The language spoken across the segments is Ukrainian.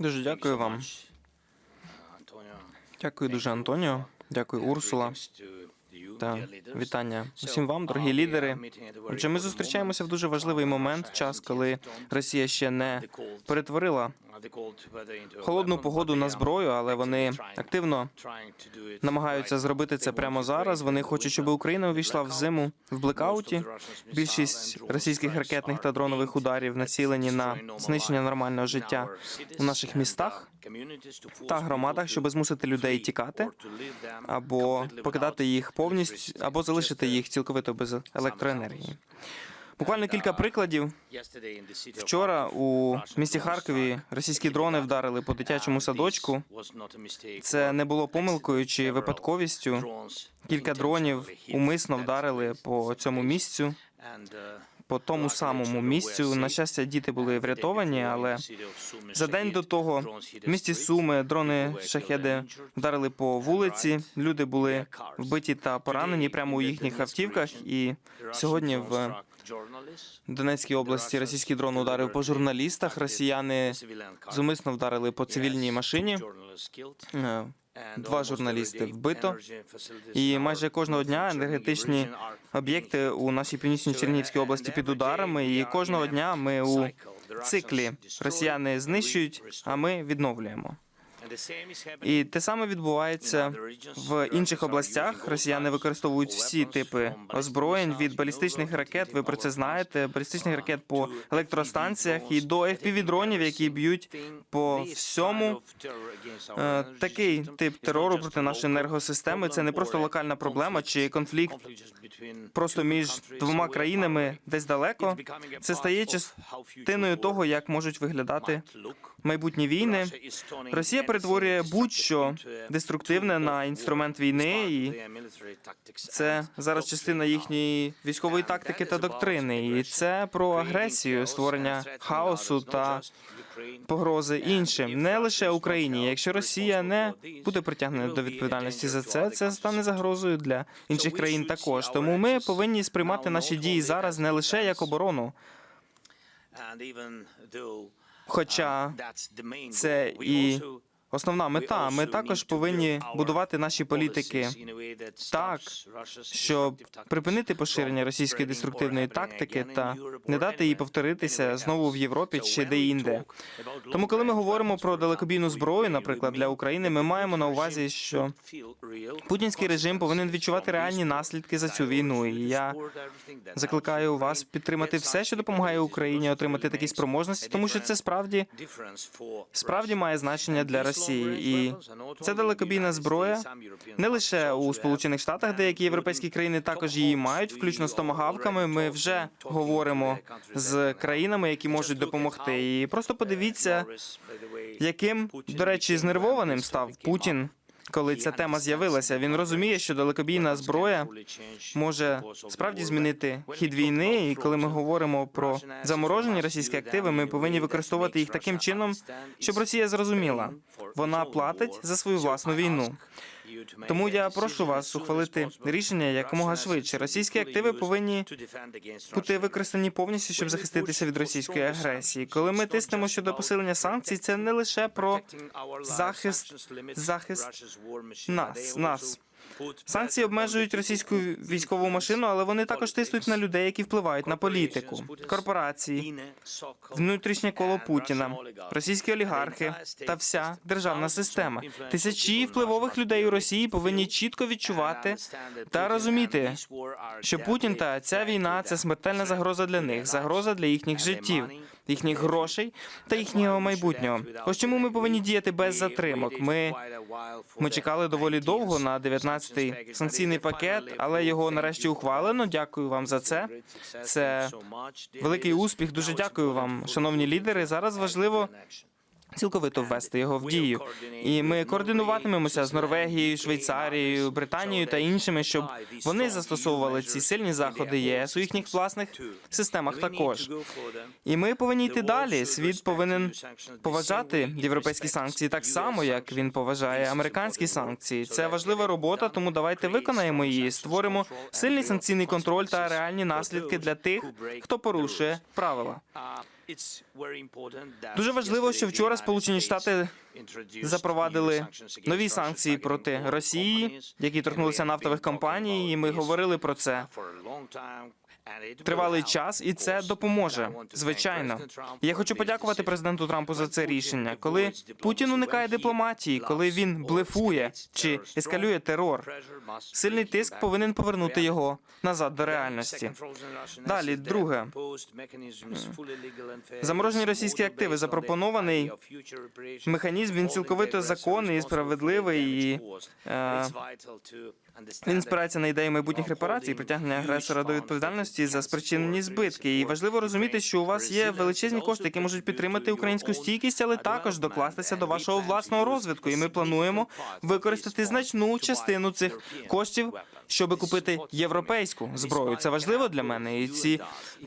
Дуже дякую вам. Дякую дуже, Антоніо. Дякую, Урсула. Та вітання усім вам, дорогі лідери. Отже, ми зустрічаємося в дуже важливий момент, час, коли Росія ще не перетворила холодну погоду на зброю, але вони активно намагаються зробити це прямо зараз. Вони хочуть, щоб Україна увійшла в зиму в блекауті. Більшість російських ракетних та дронових ударів націлені на знищення нормального життя у наших містах та громадах, щоб змусити людей тікати або покидати їх повністю, або залишити їх цілковито без електроенергії. Буквально кілька прикладів. Вчора у місті Харкові російські дрони вдарили по дитячому садочку. Це не було помилкою чи випадковістю. Кілька дронів умисно вдарили по цьому місцю, по тому самому місцю. На щастя, діти були врятовані, але за день до того в місті Суми дрони шахеди вдарили по вулиці. Люди були вбиті та поранені прямо у їхніх автівках. І сьогодні в Донецькій області російський дрон ударив по журналістах. Росіяни зумисно вдарили по цивільній машині. Е, Два журналісти вбито. І майже кожного дня енергетичні об'єкти у нашій північній Чернігівській області під ударами. І кожного дня ми у циклі росіяни знищують, а ми відновлюємо. І те саме відбувається в інших областях. Росіяни використовують всі типи озброєнь від балістичних ракет. Ви про це знаєте. Балістичних ракет по електростанціях і до FPV-дронів, які б'ють по всьому. Е, Такий тип терору проти нашої енергосистеми це не просто локальна проблема чи конфлікт просто між двома країнами десь далеко. Це стає частиною того, як можуть виглядати майбутні війни. Росія перетворює будь-що деструктивне на інструмент війни, і це зараз частина їхньої військової тактики та доктрини. І це про агресію, створення хаосу та погрози іншим, не лише Україні. Якщо Росія не буде притягнена до відповідальності за це, це стане загрозою для інших країн також. Тому ми повинні сприймати наші дії зараз не лише як оборону, хоча це і основна мета. Ми також повинні будувати наші політики так, щоб припинити поширення російської деструктивної тактики та не дати їй повторитися знову в Європі чи де-інде. Тому, коли ми говоримо про далекобійну зброю, наприклад, для України, ми маємо на увазі, що путінський режим повинен відчувати реальні наслідки за цю війну. І я закликаю вас підтримати все, що допомагає Україні отримати такі спроможності, тому що це справді справді має значення для Росії. І це далекобійна зброя не лише у Сполучених Штатах, деякі європейські країни також її мають, включно з томагавками. Ми вже говоримо з країнами, які можуть допомогти. І просто подивіться, яким до речі знервованим став Путін. Коли ця тема з'явилася, він розуміє, що далекобійна зброя може справді змінити хід війни. І коли ми говоримо про заморожені російські активи, ми повинні використовувати їх таким чином, щоб Росія зрозуміла, вона платить за свою власну війну. Тому я прошу вас ухвалити рішення якомога швидше. Російські активи повинні бути використані повністю, щоб захиститися від російської агресії. Коли ми тиснемо щодо посилення санкцій, це не лише про захист, захист нас, нас. Санкції обмежують російську військову машину, але вони також тиснуть на людей, які впливають на політику, корпорації, внутрішнє коло Путіна, російські олігархи та вся державна система. Тисячі впливових людей у Росії повинні чітко відчувати та розуміти, що Путін та ця війна це смертельна загроза для них, загроза для їхніх життів, їхніх грошей та їхнього майбутнього. Ось чому ми повинні діяти без затримок. Ми, ми чекали доволі довго на 19-й санкційний пакет, але його нарешті ухвалено. Дякую вам за це. Це великий успіх. Дуже дякую вам, шановні лідери. Зараз важливо цілковито ввести його в дію. І ми координуватимемося з Норвегією, Швейцарією, Британією та іншими, щоб вони застосовували ці сильні заходи ЄС у їхніх власних системах також. І ми повинні йти далі. Світ повинен поважати європейські санкції так само, як він поважає американські санкції. Це важлива робота, тому давайте виконаємо її. Створимо сильний санкційний контроль та реальні наслідки для тих, хто порушує правила. Дуже важливо, що вчора Сполучені Штати запровадили нові санкції проти Росії, які торкнулися нафтових компаній, і ми говорили про це тривалий час, і це допоможе. Звичайно, я хочу подякувати президенту Трампу за це рішення. Коли Путін уникає дипломатії, коли він блефує чи ескалює терор, сильний тиск повинен повернути його назад до реальності. Далі, друге. Заморожені російські активи запропонований механізм. Він цілковито законний, і справедливий і е, він спирається на ідею майбутніх репарацій, і притягнення агресора до відповідальності за спричинені збитки. І важливо розуміти, що у вас є величезні кошти, які можуть підтримати українську стійкість, але також докластися до вашого власного розвитку. І ми плануємо використати значну частину цих коштів, щоб купити європейську зброю. Це важливо для мене. І ці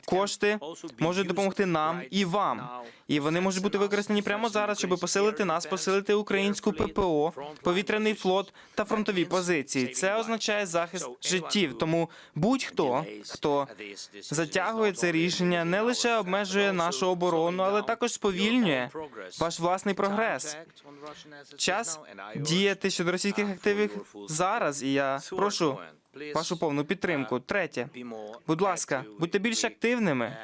кошти можуть допомогти нам і вам. І вони можуть бути використані прямо зараз, щоб посилити нас, посилити українську ППО, повітряний флот та фронтові позиції. Це означає захист життів. Тому будь-хто, хто затягує це рішення, не лише обмежує нашу оборону, але також сповільнює ваш власний прогрес. Час діяти щодо російських активів зараз, і я прошу вашу повну підтримку. Третє, будь ласка, будьте більш активними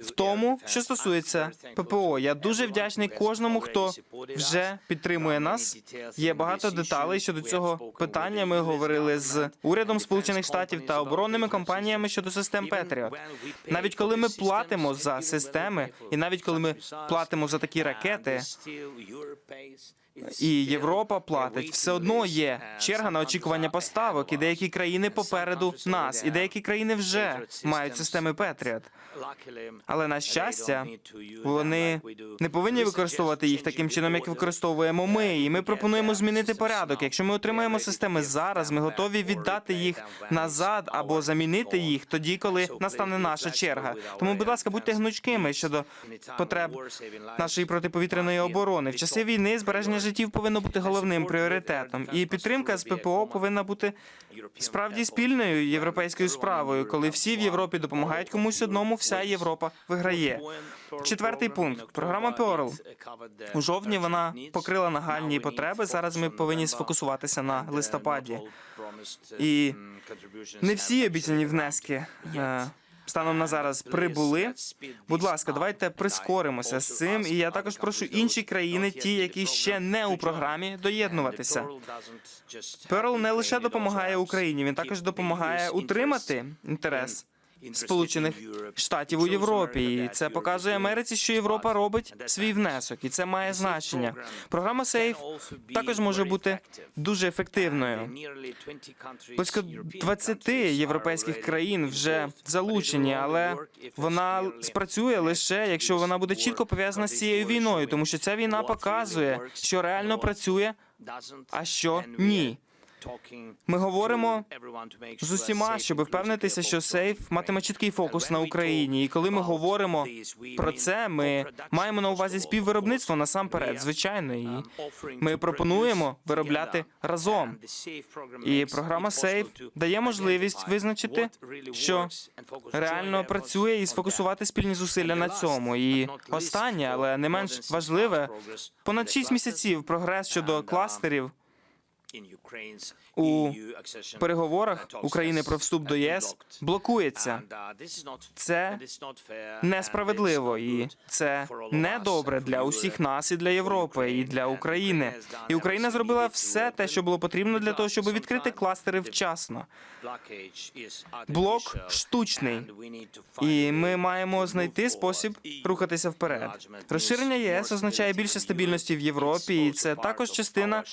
в тому, що стосується ППО. Я дуже вдячний кожному, хто вже підтримує нас. Є багато деталей щодо цього питання. Ми говорили з урядом Сполучених Штатів та оборонними компаніями щодо систем Петріот. Навіть коли ми платимо за системи, і навіть коли ми платимо за такі ракети, і Європа платить, все одно є черга на очікування поставок, і деякі країни попереду нас, і деякі країни вже мають системи Петріот. Але на щастя, вони не повинні використовувати їх таким чином, як використовуємо ми. І ми пропонуємо змінити порядок. Якщо ми отримаємо системи зараз, ми готові віддати їх назад або замінити їх тоді, коли настане наша черга. Тому, будь ласка, будьте гнучкими щодо потреб нашої протиповітряної оборони. В часи війни збереження життів повинно бути головним пріоритетом, і підтримка з ППО повинна бути справді спільною європейською справою, коли всі в Європі допомагають комусь одному, вся Європа виграє. Четвертий пункт програма Pearl. У жовтні вона покрила нагальні потреби. Зараз ми повинні сфокусуватися на листопаді. І не всі обіцяні внески. Станом на зараз прибули. Будь ласка, давайте прискоримося з цим. І я також прошу інші країни, ті, які ще не у програмі, доєднуватися. Перл не лише допомагає Україні, він також допомагає утримати інтерес Сполучених Штатів у Європі. І це показує Америці, що Європа робить свій внесок, і це має значення. Програма Сейф також може бути дуже ефективною. Близько 20 європейських країн вже залучені, але вона спрацює лише якщо вона буде чітко пов'язана з цією війною, тому що ця війна показує, що реально працює, а що ні. Ми говоримо з усіма, щоб впевнитися, що сейф матиме чіткий фокус на Україні. І коли ми говоримо про це, ми маємо на увазі співвиробництво насамперед, звичайно, і ми пропонуємо виробляти разом. І програма Сейф дає можливість визначити, що реально працює і сфокусувати спільні зусилля на цьому. І останнє, але не менш важливе, понад 6 місяців прогрес щодо кластерів у переговорах України про вступ до ЄС блокується. Це несправедливо, і це недобре для усіх нас, і для Європи, і для України. І Україна зробила все те, що було потрібно для того, щоб відкрити кластери вчасно. Блок штучний, і ми маємо знайти спосіб рухатися вперед. Розширення ЄС означає більше стабільності в Європі, і це також частина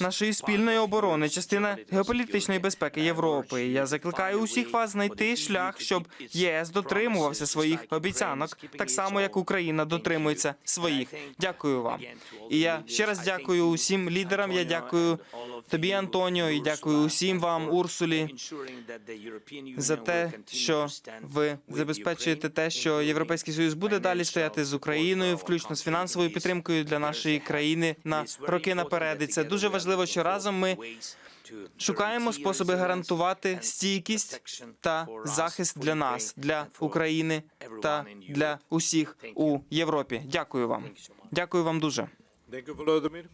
нашої спільної оборони, частина геополітичної безпеки Європи. Я закликаю усіх вас знайти шлях, щоб ЄС дотримувався своїх обіцянок, так само як Україна дотримується своїх. Дякую вам. І я ще раз дякую усім лідерам. Я дякую тобі, Антоніо, і дякую усім вам, Урсулі, за те, що ви забезпечуєте те, що Європейський Союз буде далі стояти з Україною, включно з фінансовою підтримкою для нашої країни на роки наперед. І це дуже важливо, що разом ми шукаємо способи гарантувати стійкість та захист для нас, для України та для усіх у Європі. Дякую вам. Дякую вам дуже. Volodymyr.